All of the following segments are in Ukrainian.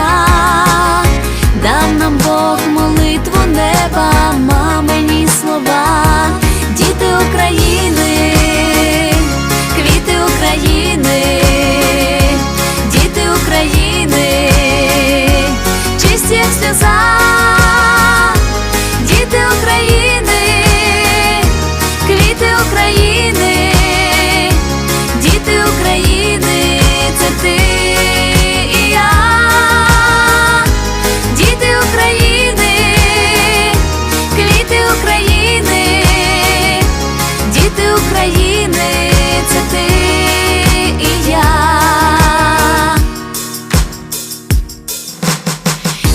到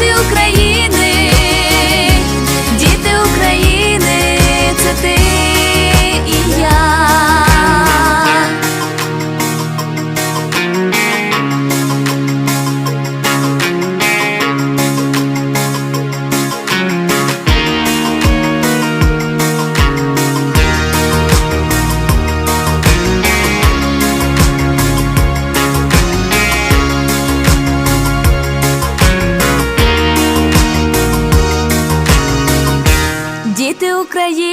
Квіти України, Діти